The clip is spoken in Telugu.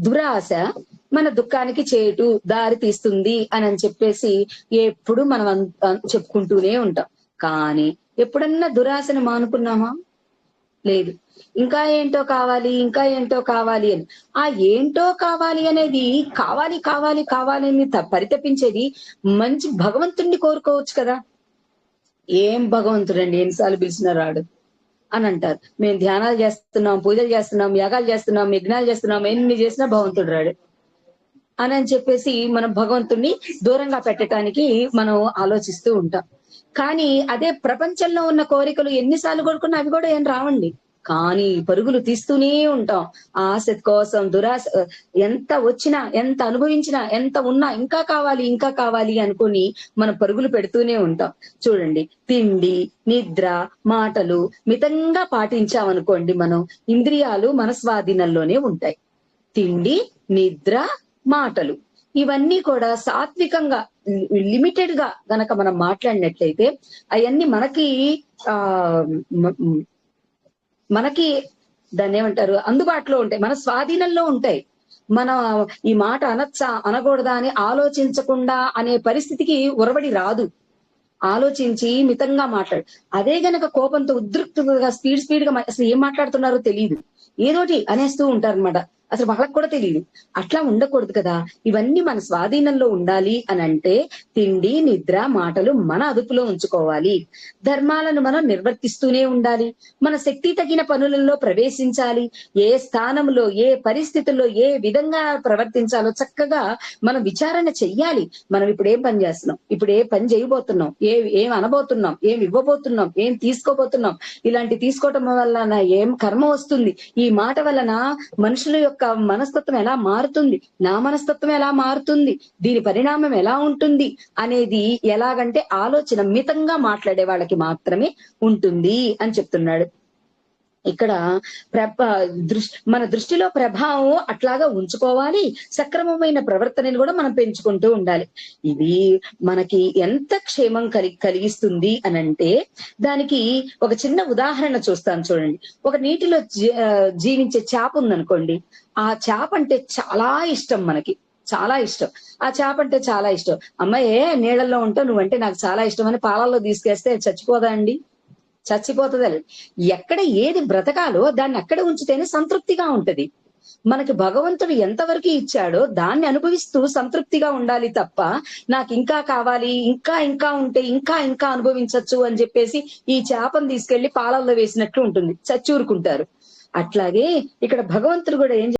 దురాశ మన దుఃఖానికి చేటు దారి తీస్తుంది అని అని చెప్పేసి ఎప్పుడు మనం అన్- చెప్పుకుంటూనే ఉంటాం. కానీ ఎప్పుడన్నా దురాశను మానుకున్నామా? లేదు. ఇంకా ఏంటో కావాలి ఇంకా ఏంటో కావాలి అని. ఆ ఏంటో కావాలి అనేది కావాలి కావాలి కావాలి అని పరితపించేది మంచి భగవంతుణ్ణి కోరుకోవచ్చు కదా. ఏం భగవంతుడండి ఎన్నిసార్లు పిలిచినా రాడు. అని అంటారు మేము ధ్యానాలు చేస్తున్నాం పూజలు చేస్తున్నాం యాగాలు చేస్తున్నాం యజ్ఞాలు చేస్తున్నాం ఎన్ని చేసినా భగవంతుడు రాడు. అని అని చెప్పేసి మనం భగవంతుణ్ణి దూరంగా పెట్టడానికి మనం ఆలోచిస్తూ ఉంటాం. కానీ అదే ప్రపంచంలో ఉన్న కోరికలు ఎన్నిసార్లు కొడుకున్నా అవి కూడా ఏం రావండి. కానీ పరుగులు తీస్తూనే ఉంటాం. ఆశ కోసం దురాశ ఎంత వచ్చినా ఎంత అనుభవించినా ఎంత ఉన్నా ఇంకా కావాలి ఇంకా కావాలి అనుకుని మనం పరుగులు పెడుతూనే ఉంటాం. చూడండి తిండి నిద్ర మాటలు మితంగా పాటించామనుకోండి మనం ఇంద్రియాలు మన స్వాధీనంలోనే ఉంటాయి. తిండి నిద్ర మాటలు. ఇవన్నీ కూడా సాత్వికంగా లిమిటెడ్గా గనక మనం మాట్లాడినట్లయితే అవన్నీ మనకి ఆ మనకి దాన్ని ఏమంటారు అందుబాటులో ఉంటాయి మన స్వాధీనంలో ఉంటాయి. మన ఈ మాట అనొచ్చా అనకూడదా అని ఆలోచించకుండా అనే పరిస్థితికి ఉరబడి రాదు. ఆలోచించి మితంగా మాట్లాడు. అదే గనక కోపంతో ఉద్రిక్తంగా స్పీడ్ స్పీడ్గా అసలు ఏం మాట్లాడుతున్నారో తెలియదు ఏదోటి అనేస్తూ ఉంటారనమాట అసలు వాళ్ళకు కూడా తెలియదు అట్లా ఉండకూడదు కదా. ఇవన్నీ మన స్వాధీనంలో ఉండాలి అని అంటే తిండి నిద్ర మాటలు మన అదుపులో ఉంచుకోవాలి. ధర్మాలను మనం నిర్వర్తిస్తూనే ఉండాలి. మన శక్తి తగిన పనులలో ప్రవేశించాలి. ఏ స్థానంలో ఏ పరిస్థితుల్లో ఏ విధంగా ప్రవర్తించాలో చక్కగా మనం విచారణ చెయ్యాలి. మనం ఇప్పుడు ఏం పని చేస్తున్నాం? ఇప్పుడు ఏ పని చేయబోతున్నాం? ఏ ఏం అనబోతున్నాం? ఏం ఇవ్వబోతున్నాం? ఏం తీసుకోబోతున్నాం? ఇలాంటి తీసుకోవటం వలన ఏం కర్మ వస్తుంది? ఈ మాట వలన మనుషుల యొక్క మనస్తత్వం ఎలా మారుతుంది? నా మనస్తత్వం ఎలా మారుతుంది? దీని పరిణామం ఎలా ఉంటుంది? అనేది ఎలాగంటే ఆలోచన మితంగా మాట్లాడే వాళ్ళకి మాత్రమే ఉంటుంది అని చెప్తున్నాడు. ఇక్కడ ప్రభ దృష్టి మన దృష్టిలో ప్రభావం అట్లాగా ఉంచుకోవాలి. సక్రమమైన ప్రవర్తనని కూడా మనం పెంచుకుంటూ ఉండాలి. ఇది మనకి ఎంత క్షేమం కలి కలిగిస్తుంది అని అంటే దానికి ఒక చిన్న ఉదాహరణ చూస్తాను చూడండి. ఒక నీటిలో జీ- జీవించే చేప ఉందనుకోండి. ఆ చేప అంటే చాలా ఇష్టం మనకి. చాలా ఇష్టం. ఆ చేప అంటే చాలా ఇష్టం. అమ్మాయి నీళ్ళల్లో ఉంటావు నువ్వంటే నాకు చాలా ఇష్టం అని పాలల్లో తీసుకేస్తే చచ్చిపోదా అండి? చచ్చిపోతుందని. ఎక్కడ ఏది బ్రతకాలో దాన్ని అక్కడ ఉంచితేనే సంతృప్తిగా ఉంటది. మనకి భగవంతుడు ఎంతవరకు ఇచ్చాడో దాన్ని అనుభవిస్తూ సంతృప్తిగా ఉండాలి తప్ప నాకు ఇంకా కావాలి ఇంకా ఇంకా ఉంటే ఇంకా ఇంకా అనుభవించవచ్చు అని చెప్పేసి ఈ చేపను తీసుకెళ్ళి పాలల్లో వేసినట్లు ఉంటుంది. చచ్చూరుకుంటారు. అట్లాగే ఇక్కడ భగవంతుడు కూడా ఏం